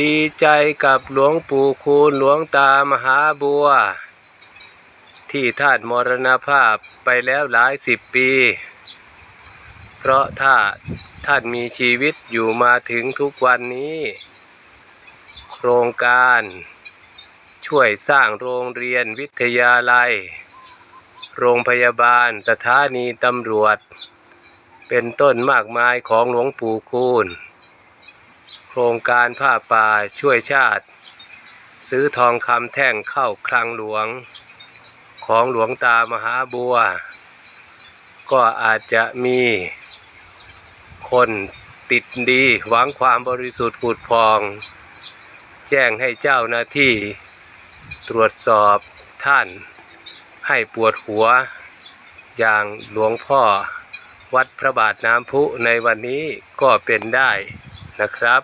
ดีใจกับหลวงปู่คูณหลวงตามหาบัว ที่ท่านมรณภาพไปแล้วหลายสิบปี เพราะถ้าท่านมีชีวิตอยู่มาถึงทุกวันนี้ โครงการ ช่วยสร้างโรงเรียนวิทยาลัย โรงพยาบาลสถานีตำรวจ เป็นต้นมากมายของหลวงปู่คูณ โครงการผ้าป่าช่วยชาติ ซื้อทองคำแท่งเข้าคลังหลวง ของหลวงตามหาบัว ก็อาจจะมีคนติดดีหวังความบริสุทธิ์ผุดพอง แจ้งให้เจ้าหน้าที่ตรวจสอบท่าน ให้ปวดหัว อย่างหลวงพ่อวัดพระบาทน้ำพุในวันนี้ก็เป็นได้ นะครับ